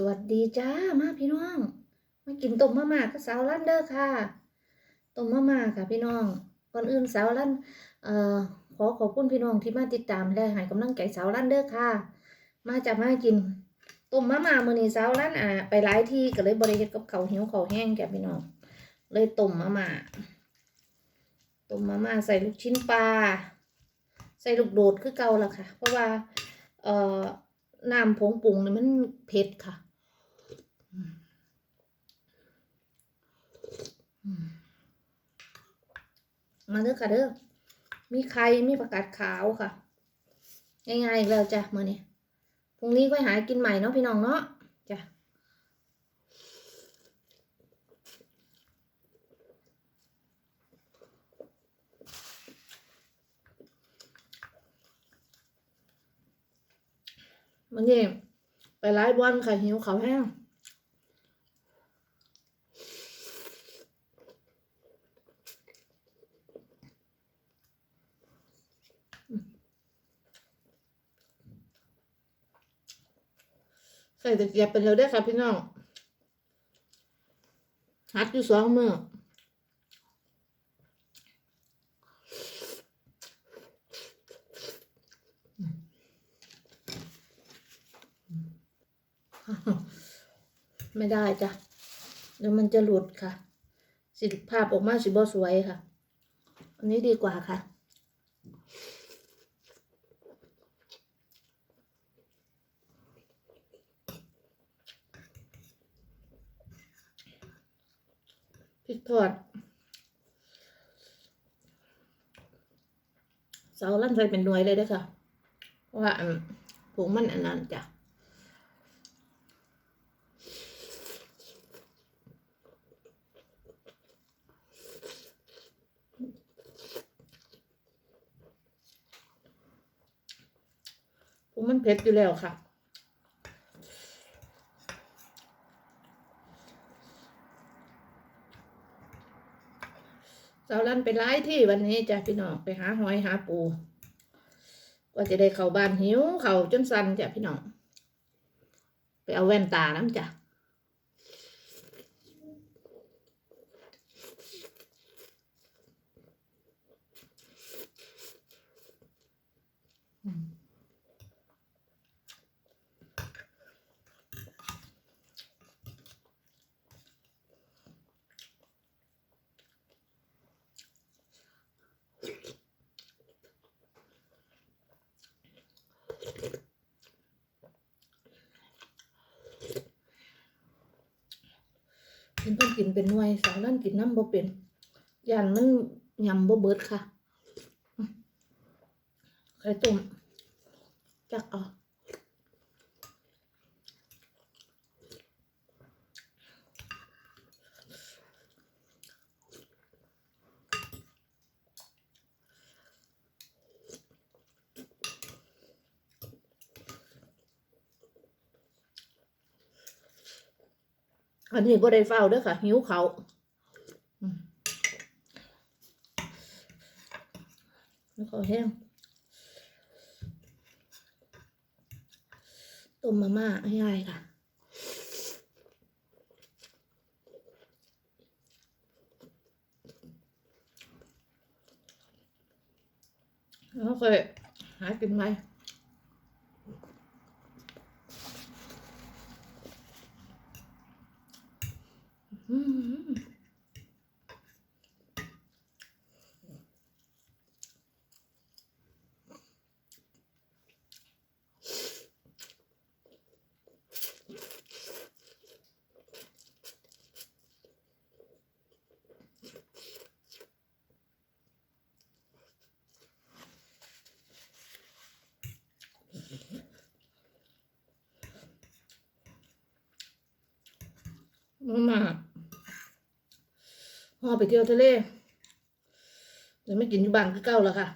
สวัสดีจ้ามาพี่น้อง มากินต้มมะม่ากับสาวลั่นเด้อค่ะต้มมะม่าค่ะพี่น้องก่อนอื่นสาวลั่นเอ่อขอขอบคุณพี่น้องที่มาติดตามและให้กำลังใจสาวลั่นเด้อค่ะ มาจะมากินต้มมะม่ามื้อนี้สาวลั่นอะไปหลายที่ก็เลยบ่ได้เฮ็ดกับเขาหิวเขาแห้งแก่พี่น้อง เลยต้มมะม่าต้มมะม่าใส่ลูกชิ้นปลาใส่ลูกโดดคือเก่าละค่ะ เพราะว่าเอ่อน้ำผงปรุงเนี่ยมันเผ็ดค่ะอืมอื มาเด้อค่ะเด้อ มีไข่ มีผักกาดขาวค่ะ ง่ายๆอีกแล้วจ้ะมื่อนี้พรุ่งนี้ก็หากินใหม่เนาะพี่น้องเนาะจ้ะมันนี่ไปไล่บอลค่ะหิวเขาแห้ง ใส่ตะเกียบไปเร็วได้ค่ะพี่น้องหัดอยู่สองมือไม่ได้จ้ะเดี๋ยวมันจะหลุดค่ะ สิภาพออกมาสิบ่สวยค่ะ อันนี้ดีกว่าค่ะ พริกทอดเสาลั่นใส่เป็นหน่วยเลยด้อค่ะ เพราะว่าผงมันอันนั้นจ้ะผงมันเผ็ดอยู่แล้วค่ะ สาวลั่นไปไล่ที่วันนี้จ้ะพี่น้องไปหาหอยหาปูก็จะได้เข้าบ้านหิวเข่าจนสันจ้ะพี่น้องไปเอาแว่นตาน้ำจ้ะ เพิ่นต้องกินเป็นหน่วยสาวลั่นกินน้ำบ่เป็นยานมันยำบ่เบิดค่ะไข่ต้มจักเอา อันนี้บ่ได้เฝ้าเด้อค่ะ หิวเขาแล้วก็แห้งต้มมาม่าง่ายๆค่ะแล้วเคยหากินไหม อืม มามาพ่อไปเที่ยวทะเลเดี๋ยไม่กินอยู่บ้านก็เก่าแล้วค่ะ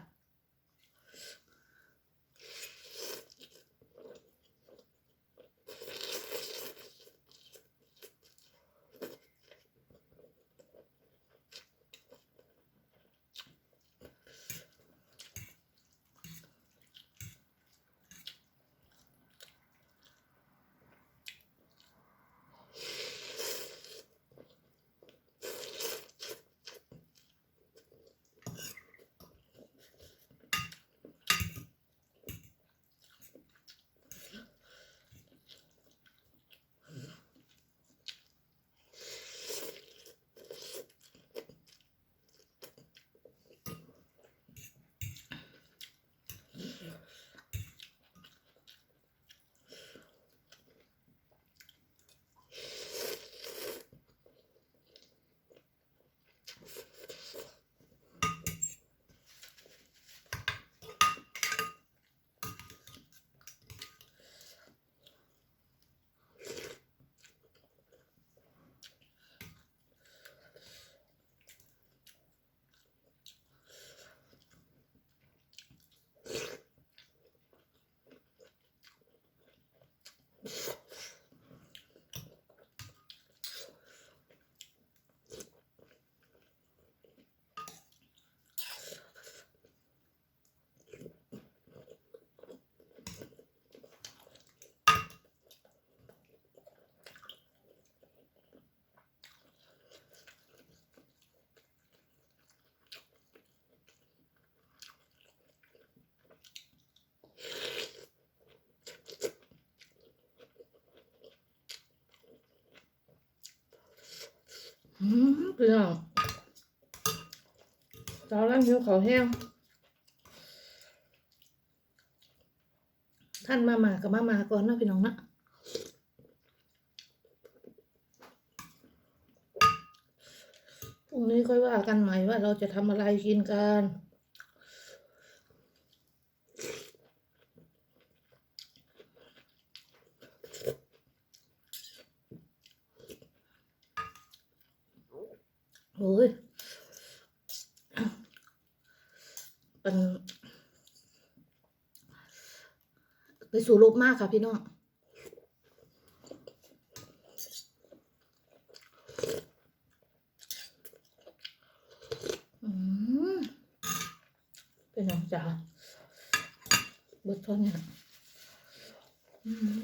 พี่น้องสาวร้านหิวเขาแห้ง ท่านมามากับมามาก่อนนะพี่น้องนะพรุ่งนี้ค่อยว่ากันใหม่ว่าเราจะทำอะไรกินกัน โอ้ยเป็นไปสู่รูปมากค่ะพี่น้องเป็นยังจ้าบดทอนเนี่ยอืม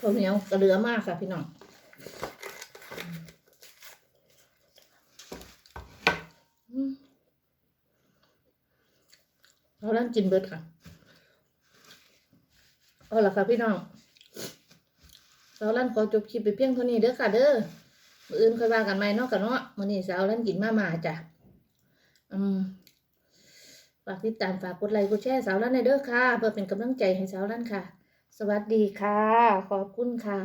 ข้าวเหนียวกระเหลือมากค่ะพี่น้องเราเล่นกินเบิดค่ะเอาละค่ะพี่น้องสาวลั่นขอจบคลิปไปเพียงเท่านี้เด้อค่ะเด้อมืออื่นค่อยว่ากันใหม่นาะกันเนาะมื้อนี้สาวลั่นกินมามาจ้ะอืมฝากติดตามฝากกดไลค์กดแชร์สาวลั่นในเด้อค่ะ เพื่อเป็นกำลังใจให้สาวลั่นค่ะ สวัสดีค่ะ ขอบคุณค่ะ